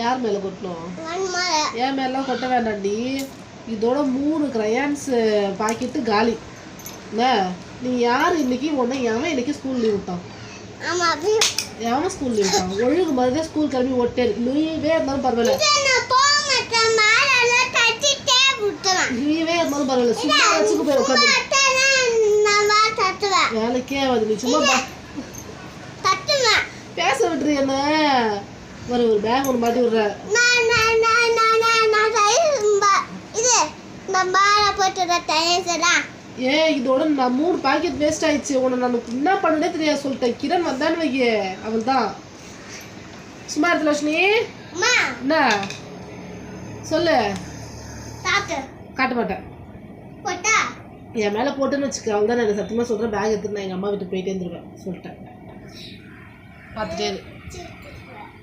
யார் மேலே கொட்டணும்? என் மேலாம் கொட்ட வேண்டாம்டி. இதோட மூணு கிரையான்ஸ் பாக்கெட்டு காலி. என்ன நீ யார் இன்னைக்கு? உன்னை எவன் இன்னைக்கு ஸ்கூல் லீவ் விட்டான்? எவன் ஸ்கூல் லீவ் விட்டான்? ஒழுங்கு மாதிரி ஸ்கூல் கிளம்பி ஒட்டே லீவே இருந்தாலும் பரவாயில்ல. லீவே இருந்தாலும் பரவாயில்ல. சும்மா வச்சுக்கு போய் உட்காந்து வேலைக்கே ஆகாது. நீ சும்மா பேச விட்டுரு என்ன? ஒரு ஒரு பேக் ஒன்று மாட்டி விடுற இது நான் மேலே போட்டுற தயிர் தான் ஏ இதோட நான் மூணு பாக்கெட் வேஸ்ட் ஆயிடுச்சு. உன்னை நான் என்ன பண்ணனே தெரியாது சொல்லிட்டேன். கிரண் வந்தான்னு வையே அவள் தான் சும்மா இருந்த லட்சுமி. என்ன? சொல்லு. காட்ட மாட்டேன். போட்டா? என் மேலே போட்டுன்னு வச்சுக்க அவள் தான் நான் சத்தியமாக சொல்கிறேன் பேக் எடுத்துட்டு நான் எங்கள் அம்மா வீட்டுக்கு போயிட்டே இருந்துருவேன். சொல்லிட்டேன். பார்த்துட்டே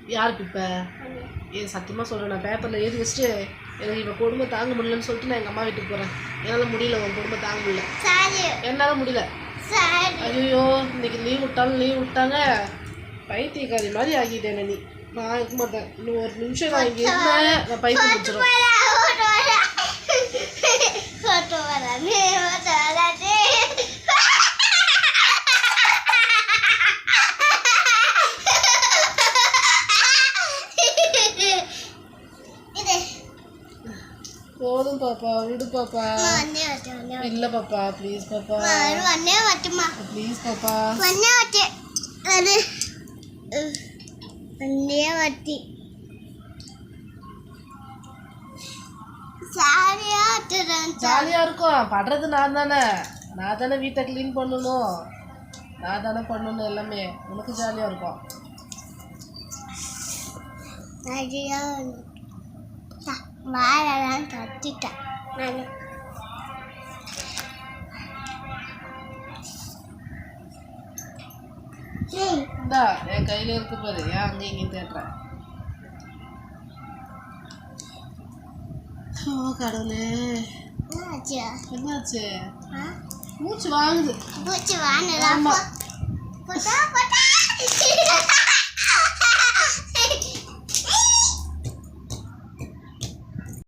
யாருக்கு இப்போ ஏன் சத்தியமாக சொல்கிறேன் நான் பேப்பரில் எழுதி வச்சுட்டு எனக்கு இப்போ கொடுமை தாங்க முடியலன்னு சொல்லிட்டு நான் எங்கள் அம்மா வீட்டுக்கு போகிறேன் என்னால் முடியல உன் கொடுமை தாங்க முடியல. என்னால் முடியல. ஐயோ இன்னைக்கு லீவ் விட்டாலும் லீவ் விட்டாங்க. பைத்தியக்காரி மாதிரி ஆகிட்டேன் நீ. நான் இருக்க மாட்டேன். இன்னும் ஒரு நிமிஷம் நான் இங்கே இருந்தேன் நான் பைத்தியம் முடிச்சிடும் போதும் பாப்பா விடு பாப்பா. இல்லை பாப்பா ப்ளீஸ் பாப்பா. ப்ளீஸ் பாப்பா. வச்சுறேன் ஜாலியாக இருக்கும். படுறது நான் தானே. நான் தானே வீட்டை க்ளீன் பண்ணணும். நான் தானே பண்ணணும் எல்லாமே. உனக்கு ஜாலியாக இருக்கும். வாழலாம் தட்டிட்டேன் நான். இந்தா என் கையில் இருக்கு பாரு. ஏன் அங்கேயும் இங்கேயும் தேடுறேன் ஓ கடவுளே. என்னாச்சு? மூச்சு வாங்குது. போட்டா போட்டா.